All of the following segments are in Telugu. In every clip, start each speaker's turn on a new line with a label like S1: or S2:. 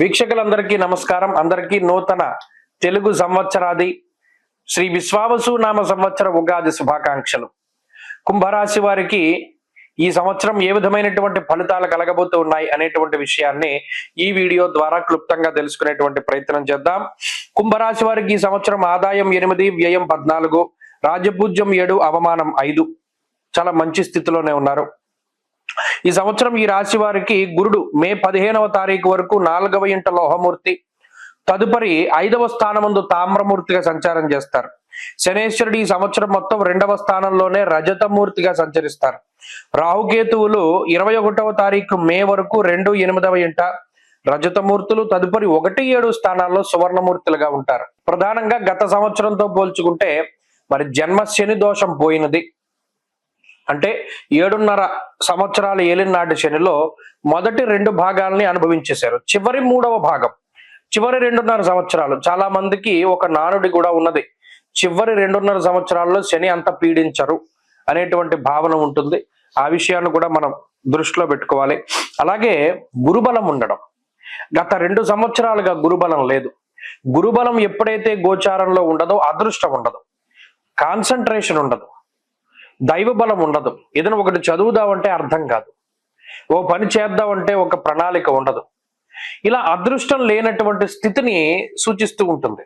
S1: వీక్షకులందరికీ నమస్కారం. అందరికీ నూతన తెలుగు సంవత్సరాది శ్రీ విశ్వావసు నామ సంవత్సర ఉగాది శుభాకాంక్షలు. కుంభరాశి వారికి ఈ సంవత్సరం ఏ విధమైనటువంటి ఫలితాలు కలగబోతూ ఉన్నాయి అనేటువంటి విషయాన్ని ఈ వీడియో ద్వారా క్లుప్తంగా తెలుసుకునేటువంటి ప్రయత్నం చేద్దాం. కుంభరాశి వారికి ఈ సంవత్సరం ఆదాయం ఎనిమిది వ్యయం పద్నాలుగు రాజపూజ్యం ఏడు అవమానం ఐదు. చాలా మంచి స్థితిలోనే ఉన్నారు. ఈ సంవత్సరం ఈ రాశి వారికి గురుడు మే పదిహేనవ తారీఖు వరకు నాలుగవ ఇంట లోహమూర్తి. తదుపరి ఐదవ స్థానముందు తామ్రమూర్తిగా సంచారం చేస్తారు. శనేశ్వరుడు ఈ సంవత్సరం మొత్తం రెండవ స్థానంలోనే రజతమూర్తిగా సంచరిస్తారు. రాహుకేతువులు ఇరవై ఒకటవ తారీఖు మే వరకు రెండు ఎనిమిదవ ఇంట రజతమూర్తులు తదుపరి ఒకటి ఏడు స్థానాల్లో సువర్ణమూర్తులుగా ఉంటారు. ప్రధానంగా గత సంవత్సరంతో పోల్చుకుంటే మరి జన్మ శని దోషం పోయినది. అంటే ఏడున్నర సంవత్సరాల ఏలినాటి శనిలో మొదటి రెండు భాగాల్ని అనుభవించేశారు. చివరి మూడవ భాగం. చివరి రెండున్నర సంవత్సరాలు. చాలా మందికి ఒక నానుడి కూడా ఉన్నది. చివరి రెండున్నర సంవత్సరాల్లో శని అంత పీడించరు అనేటువంటి భావన ఉంటుంది. ఆ విషయాన్ని కూడా మనం దృష్టిలో పెట్టుకోవాలి. అలాగే గురుబలం ఉండడం. గత రెండు సంవత్సరాలుగా గురుబలం లేదు. గురుబలం ఎప్పుడైతే గోచారంలో ఉండదో అదృష్టం ఉండదు. కాన్సన్ట్రేషన్ ఉండదు. దైవ బలం ఉండదు. ఏదైనా ఒకటి చదువుదామంటే అర్థం కాదు. ఓ పని చేద్దామంటే ఒక ప్రణాళిక ఉండదు. ఇలా అదృష్టం లేనటువంటి స్థితిని సూచిస్తూ ఉంటుంది.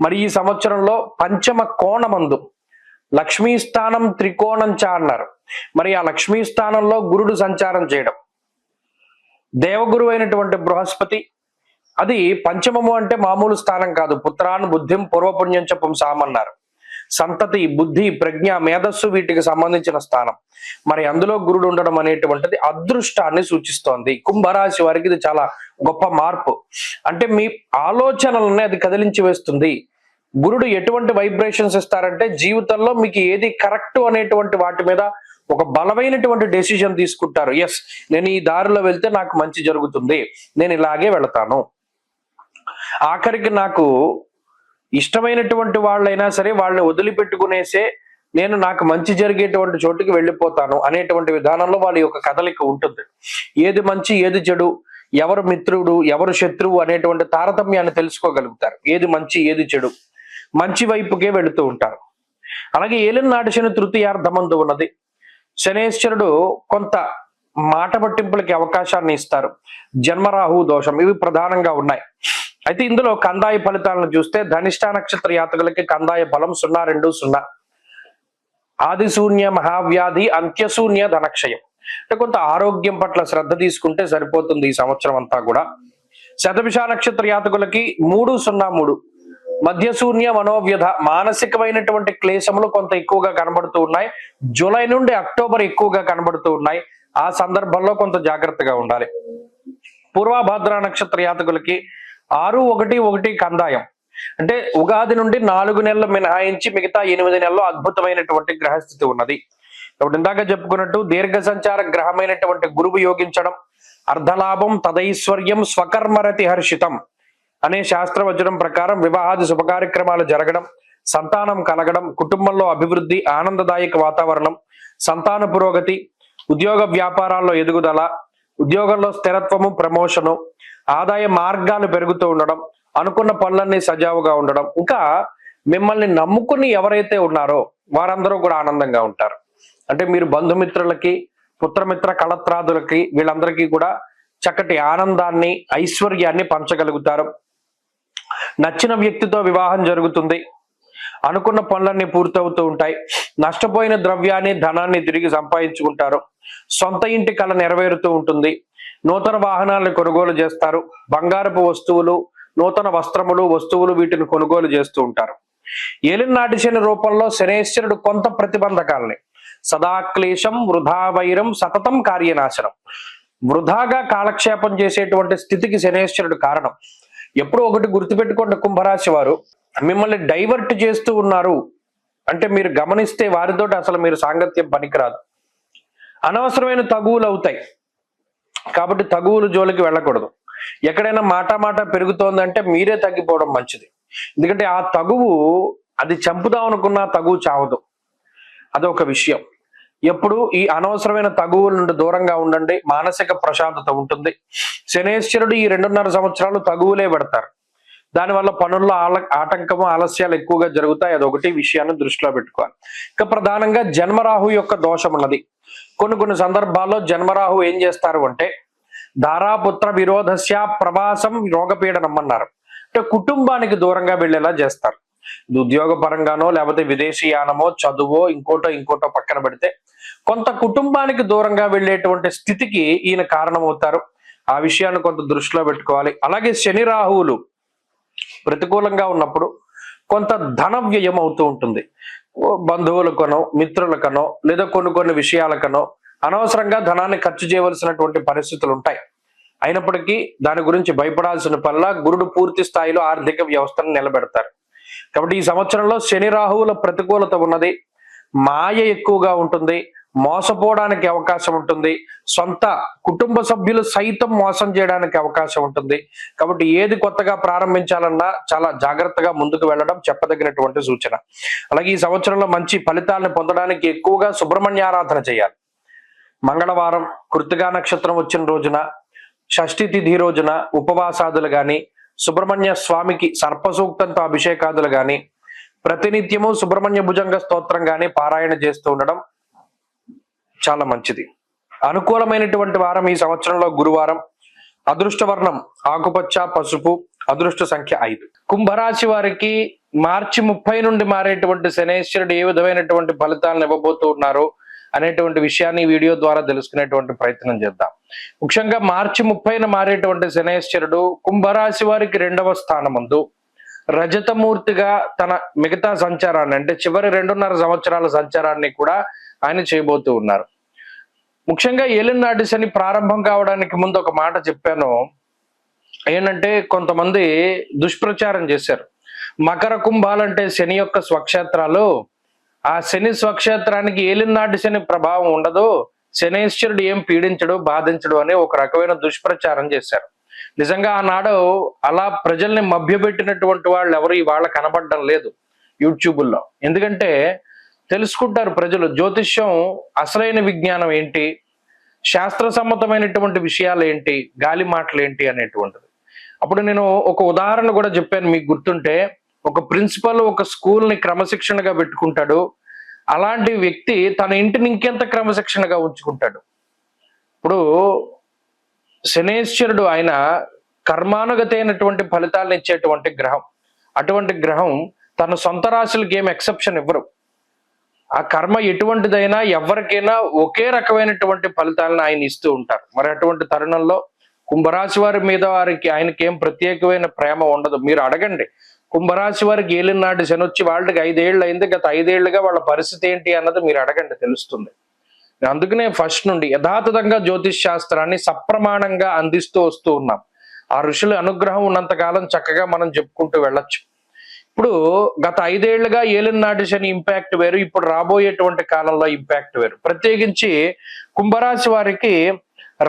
S1: మరి ఈ సంవత్సరంలో పంచమ కోణమందు లక్ష్మీ స్థానం త్రికోణం చ అన్నారు. మరి ఆ లక్ష్మీ స్థానంలో గురుడు సంచారం చేయడం. దేవగురు అయినటువంటి బృహస్పతి అది పంచమము అంటే మామూలు స్థానం కాదు. పుత్రాన్ బుద్ధిం పూర్వపుణ్యం చెప్పం సామన్నారు సంతతి బుద్ధి ప్రజ్ఞ మేధస్సు వీటికి సంబంధించిన స్థానం. మరి అందులో గురుడు ఉండడం అనేటువంటిది అదృష్టాన్ని సూచిస్తోంది. కుంభరాశి వారికి ఇది చాలా గొప్ప మార్పు. అంటే మీ ఆలోచనలని అది కదిలించి వేస్తుంది. గురుడు ఎటువంటి వైబ్రేషన్స్ ఇస్తారంటే జీవితంలో మీకు ఏది కరెక్ట్ అనేటువంటి వాటి మీద ఒక బలమైనటువంటి డెసిషన్ తీసుకుంటారు. ఎస్ నేను ఈ దారిలో వెళ్తే నాకు మంచి జరుగుతుంది. నేను ఇలాగే వెళతాను. ఆఖరికి నాకు ఇష్టమైనటువంటి వాళ్ళైనా సరే వాళ్ళని వదిలిపెట్టుకునేసే నేను నాకు మంచి జరిగేటువంటి చోటుకి వెళ్ళిపోతాను అనేటువంటి విధానంలో వాళ్ళ యొక్క కదలిక ఉంటుంది. ఏది మంచి ఏది చెడు ఎవరు మిత్రుడు ఎవరు శత్రువు అనేటువంటి తారతమ్యాన్ని తెలుసుకోగలుగుతారు. ఏది మంచి ఏది చెడు మంచి వైపుకే వెళుతూ ఉంటారు. అలాగే ఏలిన నాటి శని తృతీయార్థమందు ఉన్నది. శనేశ్వరుడు కొంత మాట పట్టింపులకి అవకాశాన్ని ఇస్తారు. జన్మరాహు దోషం ఇవి ప్రధానంగా ఉన్నాయి. అయితే ఇందులో కందాయ ఫలితాలను చూస్తే ధనిష్ట నక్షత్ర యాతకులకి కందాయ ఫలం సున్నా రెండు సున్నా. ఆదిశూన్య మహావ్యాధి అంత్యశూన్య ధనక్షయం. అంటే కొంత ఆరోగ్యం పట్ల శ్రద్ధ తీసుకుంటే సరిపోతుంది ఈ సంవత్సరం అంతా కూడా. శతభిష నక్షత్ర యాతకులకి మూడు సున్నా మూడు. మధ్యశూన్య మనోవ్యధ మానసికమైనటువంటి క్లేశములు కొంత ఎక్కువగా కనబడుతూ ఉన్నాయి. జూలై నుండి అక్టోబర్ ఎక్కువగా కనబడుతూ ఉన్నాయి. ఆ సందర్భంలో కొంత జాగ్రత్తగా ఉండాలి. పూర్వభద్ర నక్షత్ర యాతకులకి ఆరు ఒకటి ఒకటి కందాయం. అంటే ఉగాది నుండి నాలుగు నెలలు మినహాయించి మిగతా ఎనిమిది నెలలు అద్భుతమైనటువంటి గ్రహస్థితి ఉన్నది. ఇప్పుడు ఇందాక చెప్పుకున్నట్టు దీర్ఘ సంచార గ్రహమైనటువంటి గురువు యోగించడం అర్ధలాభం తదైశ్వర్యం స్వకర్మరతి హర్షితం అనే శాస్త్రవచనం ప్రకారం వివాహాది శుభకార్యక్రమాలు జరగడం సంతానం కలగడం కుటుంబంలో అభివృద్ధి ఆనందదాయక వాతావరణం సంతాన పురోగతి ఉద్యోగ వ్యాపారాల్లో ఎదుగుదల ఉద్యోగంలో స్థిరత్వము ప్రమోషను ఆదాయ మార్గాలు పెరుగుతూ ఉండడం అనుకున్న పనులన్నీ సజావుగా ఉండడం ఇంకా మిమ్మల్ని నమ్ముకుని ఎవరైతే ఉన్నారో వారందరూ కూడా ఆనందంగా ఉంటారు. అంటే మీరు బంధుమిత్రులకి పుత్రమిత్ర కళత్రాదులకి వీళ్ళందరికీ కూడా చక్కటి ఆనందాన్ని ఐశ్వర్యాన్ని పంచగలుగుతారు. నచ్చిన వ్యక్తితో వివాహం జరుగుతుంది. అనుకున్న పనులన్నీ పూర్తవుతూ ఉంటాయి. నష్టపోయిన ద్రవ్యాన్ని ధనాన్ని తిరిగి సంపాదించుకుంటారు. సొంత ఇంటి కళ నెరవేరుతూ ఉంటుంది. నూతన వాహనాలను కొనుగోలు చేస్తారు. బంగారపు వస్తువులు నూతన వస్త్రములు వస్తువులు వీటిని కొనుగోలు చేస్తూ ఉంటారు. ఏలినాటి శని రూపంలో శనేశ్వరుడు కొంత ప్రతిబంధకాలని. సదాక్లేశం వృధా వైరం సతతం కార్యనాశనం. వృధాగా కాలక్షేపం చేసేటువంటి స్థితికి శనేశ్వరుడు కారణం. ఎప్పుడు ఒకటి గుర్తుపెట్టుకోండి కుంభరాశి వారు. మిమ్మల్ని డైవర్ట్ చేస్తూ ఉన్నారు. అంటే మీరు గమనిస్తే వారితో అసలు మీరు సాంగత్యం పనికిరాదు. అనవసరమైన తగువులు అవుతాయి. కాబట్టి తగువులు జోలికి వెళ్ళకూడదు. ఎక్కడైనా మాట మాట పెరుగుతోందంటే మీరే తగ్గిపోవడం మంచిది. ఎందుకంటే ఆ తగువు అది చంపుదాం అనుకున్న తగువు చావదు. అదొక విషయం. ఎప్పుడు ఈ అనవసరమైన తగువుల నుండి దూరంగా ఉండండి మానసిక ప్రశాంతత ఉంటుంది. శనేశ్వరుడు ఈ రెండున్నర సంవత్సరాలు తగువులే పెడతారు. దానివల్ల పనుల్లో ఆల ఆటంకము ఆలస్యాలు ఎక్కువగా జరుగుతాయి. అదొకటి విషయాన్ని దృష్టిలో పెట్టుకోవాలి. ఇక ప్రధానంగా జన్మరాహు యొక్క దోషం ఉన్నది కొన్ని కొన్ని సందర్భాల్లో జన్మరాహు ఏం చేస్తారు అంటే ధారాపుత్ర విరోధస్య ప్రవాసం రోగపీడనం అన్నారు అంటే కుటుంబానికి దూరంగా వెళ్ళేలా చేస్తారు. ఉద్యోగ పరంగానో లేకపోతే విదేశీయానమో చదువో ఇంకోటో ఇంకోటో పక్కన పెడితే కొంత కుటుంబానికి దూరంగా వెళ్ళేటువంటి స్థితికి ఈయన కారణమవుతారు. ఆ విషయాన్ని కొంత దృష్టిలో పెట్టుకోవాలి. అలాగే శని రాహువులు ప్రతికూలంగా ఉన్నప్పుడు కొంత ధన వ్యయం అవుతూ ఉంటుంది. బంధువులకనో మిత్రులకనో లేదా కొన్ని కొన్ని విషయాలకనో అనవసరంగా ధనాన్ని ఖర్చు చేయవలసినటువంటి పరిస్థితులు ఉంటాయి. అయినప్పటికీ దాని గురించి భయపడాల్సిన పనిలా గురుడు పూర్తి స్థాయిలో ఆర్థిక వ్యవస్థను నిలబెడతారు. కాబట్టి ఈ సంవత్సరంలో శని రాహువుల ప్రతికూలత ఉన్నది. మాయ ఎక్కువగా ఉంటుంది. మోసపోవడానికి అవకాశం ఉంటుంది. సొంత కుటుంబ సభ్యులు సైతం మోసం చేయడానికి అవకాశం ఉంటుంది. కాబట్టి ఏది కొత్తగా ప్రారంభించాలన్నా చాలా జాగ్రత్తగా ముందుకు వెళ్ళడం చెప్పదగినటువంటి సూచన. అలాగే ఈ సంవత్సరంలో మంచి ఫలితాలను పొందడానికి ఎక్కువగా సుబ్రహ్మణ్య ఆరాధన చేయాలి. మంగళవారం కృతిగా నక్షత్రం వచ్చిన రోజున షష్ఠి తిథి రోజున ఉపవాసాదులు గాని సుబ్రహ్మణ్య స్వామికి సర్పసూక్తంతో అభిషేకాదులు గాని ప్రతినిత్యము సుబ్రహ్మణ్య భుజంగ స్తోత్రం గాని పారాయణ చేస్తూ ఉండడం చాలా మంచిది. అనుకూలమైనటువంటి వారం ఈ సంవత్సరంలో గురువారం. అదృష్ట వర్ణం ఆకుపచ్చ పసుపు అదృష్ట సంఖ్య ఐదు. కుంభరాశి వారికి మార్చి ముప్పై నుండి మారేటువంటి శనేశ్వరుడు ఏ విధమైనటువంటి ఫలితాలను ఇవ్వబోతూ ఉన్నారు అనేటువంటి విషయాన్ని వీడియో ద్వారా తెలుసుకునేటువంటి ప్రయత్నం చేద్దాం. ముఖ్యంగా మార్చి ముప్పైన మారేటువంటి శనేశ్వరుడు కుంభరాశి వారికి రెండవ స్థానమందు. రజతమూర్తిగా తన మిగతా సంచారాన్ని అంటే చివరి రెండున్నర సంవత్సరాల సంచారాన్ని కూడా ఆయన చేయబోతూ ఉన్నారు. ముఖ్యంగా ఏలినాటి శని ప్రారంభం కావడానికి ముందు ఒక మాట చెప్పాను. ఏంటంటే కొంతమంది దుష్ప్రచారం చేశారు. మకర కుంభాలంటే శని యొక్క స్వక్షేత్రాలు. ఆ శని స్వక్షేత్రానికి ఏలినాటి శని ప్రభావం ఉండదు. శనేశ్వరుడు ఏం పీడించడు బాధించడు అని ఒక రకమైన దుష్ప్రచారం చేశారు. నిజంగా ఆనాడు అలా ప్రజల్ని మభ్యపెట్టినటువంటి వాళ్ళు ఎవరు? ఇవాళ కనబడడం లేదు యూట్యూబుల్లో. ఎందుకంటే తెలుసుకుంటారు ప్రజలు. జ్యోతిష్యం అసలైన విజ్ఞానం ఏంటి? శాస్త్ర సమ్మతమైనటువంటి విషయాలు ఏంటి? గాలి మాటలు ఏంటి అనేటువంటిది. అప్పుడు నేను ఒక ఉదాహరణ కూడా చెప్పాను మీకు గుర్తుంటే. ఒక ప్రిన్సిపల్ ఒక స్కూల్ని క్రమశిక్షణగా పెట్టుకుంటాడు. అలాంటి వ్యక్తి తన ఇంటిని ఇంకెంత క్రమశిక్షణగా ఉంచుకుంటాడు? ఇప్పుడు శనేశ్వరుడు ఆయన కర్మానుగతి అయినటువంటి ఫలితాలను ఇచ్చేటువంటి గ్రహం. అటువంటి గ్రహం తన సొంత రాశులకి ఏం ఎక్సెప్షన్ ఇవ్వరు. ఆ కర్మ ఎటువంటిదైనా ఎవరికైనా ఒకే రకమైనటువంటి ఫలితాలను ఆయన ఇస్తూ ఉంటారు. మరి అటువంటి తరుణంలో కుంభరాశి వారి మీద వారికి ఆయనకి ఏం ప్రత్యేకమైన ప్రేమ ఉండదు. మీరు అడగండి. కుంభరాశి వారికి ఏలినాటి శని వచ్చి వాళ్ళకి ఐదేళ్ళు అయింది. గత ఐదేళ్ళుగా వాళ్ళ పరిస్థితి ఏంటి అన్నది మీరు అడగండి. తెలుస్తుంది. అందుకనే ఫస్ట్ నుండి యథాతథంగా జ్యోతిష్ శాస్త్రాన్ని సప్రమాణంగా అందిస్తూ వస్తూ ఉన్నాం. ఆ ఋషుల అనుగ్రహం ఉన్నంత కాలం చక్కగా మనం చెప్పుకుంటూ వెళ్ళొచ్చు. ఇప్పుడు గత ఐదేళ్ళుగా ఏలినాటి శని ఇంపాక్ట్ వేరు ఇప్పుడు రాబోయేటువంటి కాలంలో ఇంపాక్ట్ వేరు. ప్రత్యేకించి కుంభరాశి వారికి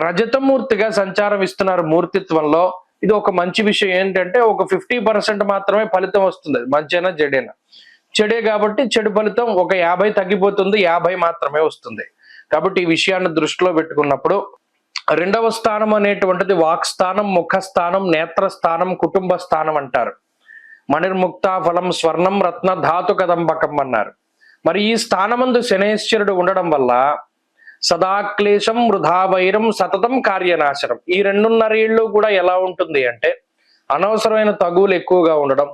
S1: రజతమూర్తిగా సంచారం ఇస్తున్నారు మూర్తిత్వంలో. ఇది ఒక మంచి విషయం ఏంటంటే ఒక ఫిఫ్టీ పర్సెంట్ మాత్రమే ఫలితం వస్తుంది మంచైనా చెడైనా. చెడే కాబట్టి చెడు ఫలితం ఒక యాభై తగ్గిపోతుంది యాభై మాత్రమే వస్తుంది. కాబట్టి ఈ విషయాన్ని దృష్టిలో పెట్టుకున్నప్పుడు రెండవ స్థానం అనేటువంటిది వాక్ స్థానం ముఖ స్థానం నేత్ర స్థానం కుటుంబ స్థానం అంటారు. మణిర్ముక్త ఫలం స్వర్ణం రత్న ధాతు కదంబకం అన్నారు. మరి ఈ స్థానమందు శనేశ్వరుడు ఉండడం వల్ల సదాక్లేశం వృధా వైరం సతతం కార్యనాశనం. ఈ రెండున్నర ఏళ్ళు కూడా ఎలా ఉంటుంది అంటే అనవసరమైన తగువులు ఎక్కువగా ఉండడం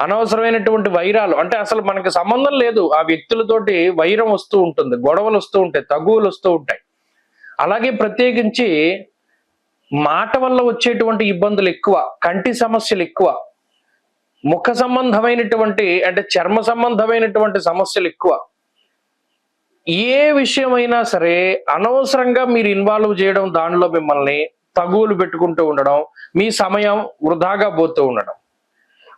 S1: అనవసరమైనటువంటి వైరాలు. అంటే అసలు మనకి సంబంధం లేదు. ఆ వ్యక్తులతోటి వైరం వస్తూ ఉంటుంది గొడవలు వస్తూ ఉంటాయి తగువులు వస్తూ ఉంటాయి. అలాగే ప్రత్యేకించి మాట వల్ల వచ్చేటువంటి ఇబ్బందులు ఎక్కువ కంటి సమస్యలు ఎక్కువ. ముఖ సంబంధమైనటువంటి అంటే చర్మ సంబంధమైనటువంటి సమస్యలు ఎక్కువ. ఏ విషయమైనా సరే అనవసరంగా మీరు ఇన్వాల్వ్ చేయడం దానిలో మిమ్మల్ని తగువులు పెట్టుకుంటూ ఉండడం మీ సమయం వృధాగా పోతూ ఉండడం.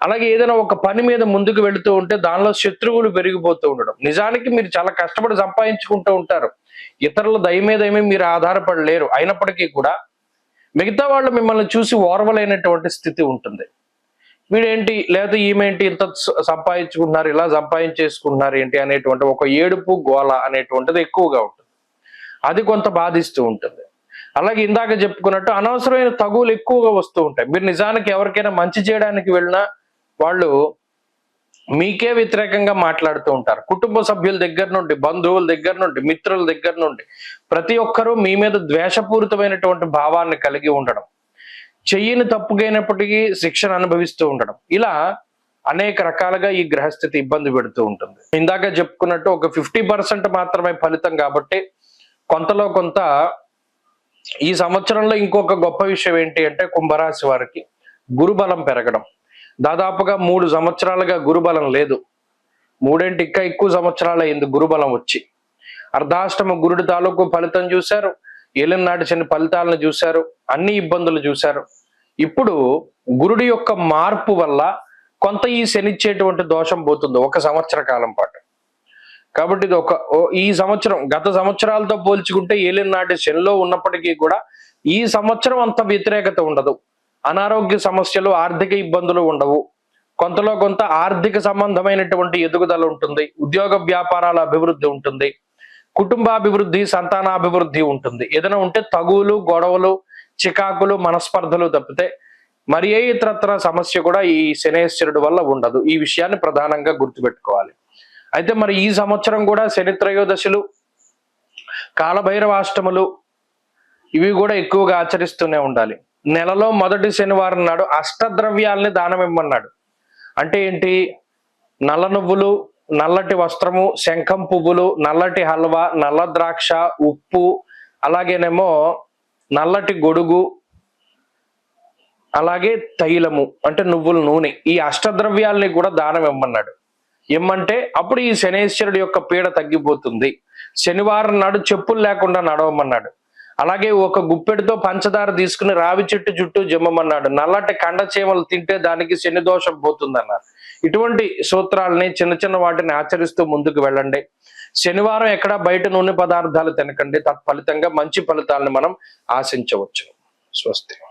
S1: అలాగే ఏదైనా ఒక పని మీద ముందుకు వెళుతూ ఉంటే దానిలో శత్రువులు పెరిగిపోతూ ఉండడం. నిజానికి మీరు చాలా కష్టపడి సంపాదించుకుంటూ ఉంటారు. ఇతరుల దయ మీరు ఆధారపడలేరు. అయినప్పటికీ కూడా మిగతా వాళ్ళు మిమ్మల్ని చూసి ఓర్వలేనటువంటి స్థితి ఉంటుంది. వీడేంటి? లేదా ఈమెంటి ఇంత సంపాదించుకున్నారు? సంపాదించుకుంటున్నారు ఇలా సంపాదించేసుకున్నారు ఏంటి అనేటువంటి ఒక ఏడుపు గోల అనేటువంటిది ఎక్కువగా ఉంటుంది. అది కొంత బాధిస్తూ ఉంటుంది. అలాగే ఇందాక చెప్పుకున్నట్టు అనవసరమైన తగువులు ఎక్కువగా వస్తూ ఉంటాయి. మీరు నిజానికి ఎవరికైనా మంచి చేయడానికి వెళ్ళినా వాళ్ళు మీకే వ్యతిరేకంగా మాట్లాడుతూ ఉంటారు. కుటుంబ సభ్యుల దగ్గర నుండి బంధువుల దగ్గర నుండి మిత్రుల దగ్గర నుండి ప్రతి ఒక్కరూ మీ మీద ద్వేషపూరితమైనటువంటి భావాన్ని కలిగి ఉండడం. చెయ్యని తప్పుకైనప్పటికీ శిక్షణ అనుభవిస్తూ ఉండడం. ఇలా అనేక రకాలుగా ఈ గ్రహస్థితి ఇబ్బంది పెడుతూ ఉంటుంది. ఇందాక చెప్పుకున్నట్టు ఒక ఫిఫ్టీ పర్సెంట్ మాత్రమే ఫలితం కాబట్టి కొంతలో కొంత ఈ సంవత్సరంలో ఇంకొక గొప్ప విషయం ఏంటి అంటే కుంభరాశి వారికి గురుబలం పెరగడం. దాదాపుగా మూడు సంవత్సరాలుగా గురుబలం లేదు. మూడేంటి? ఇంకా ఎక్కువ సంవత్సరాలు అయింది గురుబలం వచ్చి. అర్ధాష్టమ గురుడి తాలూకు ఫలితం చూశారు. ఏలినాటి శని ఫలితాలను చూశారు అన్ని ఇబ్బందులు చూశారు. ఇప్పుడు గురుడి యొక్క మార్పు వల్ల కొంత ఈ శనిచ్చేటువంటి దోషం పోతుంది ఒక సంవత్సర కాలం పాటు. కాబట్టి ఇది ఒక ఈ సంవత్సరం గత సంవత్సరాలతో పోల్చుకుంటే ఏలిన నాటి శనిలో ఉన్నప్పటికీ కూడా ఈ సంవత్సరం అంత వ్యతిరేకత ఉండదు. అనారోగ్య సమస్యలు ఆర్థిక ఇబ్బందులు ఉండవు. కొంతలో కొంత ఆర్థిక సంబంధమైనటువంటి ఎదుగుదల ఉంటుంది ఉద్యోగ వ్యాపారాల అభివృద్ధి ఉంటుంది. కుటుంబాభివృద్ధి సంతానాభివృద్ధి ఉంటుంది. ఏదైనా ఉంటే తగువులు గొడవలు చికాకులు మనస్పర్ధలు తప్పితే మరి ఏ ఇతరత్ర సమస్య కూడా ఈ శనేశ్వరుడు వల్ల ఉండదు. ఈ విషయాన్ని ప్రధానంగా గుర్తుపెట్టుకోవాలి. అయితే మరి ఈ సంవత్సరం కూడా శనిత్రయోదశులు కాలభైరవాష్టములు ఇవి కూడా ఎక్కువగా ఆచరిస్తూనే ఉండాలి. నెలలో మొదటి శనివారం నాడు అష్టద్రవ్యాల్ని దానం ఇమ్మన్నాడు అంటే ఏంటి? నల్ల నువ్వులు నల్లటి వస్త్రము శంఖం పువ్వులు నల్లటి హల్వా నల్ల ద్రాక్ష ఉప్పు అలాగేనేమో నల్లటి గొడుగు అలాగే తైలము అంటే నువ్వుల నూనె. ఈ అష్టద్రవ్యాల్ని కూడా దానం ఇమ్మన్నాడు. ఇమ్మంటే అప్పుడు ఈ శనేశ్వరుడి యొక్క పీడ తగ్గిపోతుంది. శనివారం నాడు చెప్పులు లేకుండా నడవమన్నాడు. అలాగే ఒక గుప్పెడితో పంచదార తీసుకుని రావి చెట్టు చుట్టూ జమ్మమన్నాడు. నల్లటి కండ చీమలు తింటే దానికి శని దోషం పోతుందన్నారు. ఇటువంటి సూత్రాలని చిన్న చిన్న వాటిని ఆచరిస్తూ ముందుకు వెళ్ళండి. శనివారం ఎక్కడ బయట నూనె పదార్థాలు తినకండి. తత్ఫలితంగా మంచి ఫలితాలను మనం ఆశించవచ్చు. స్వస్తి.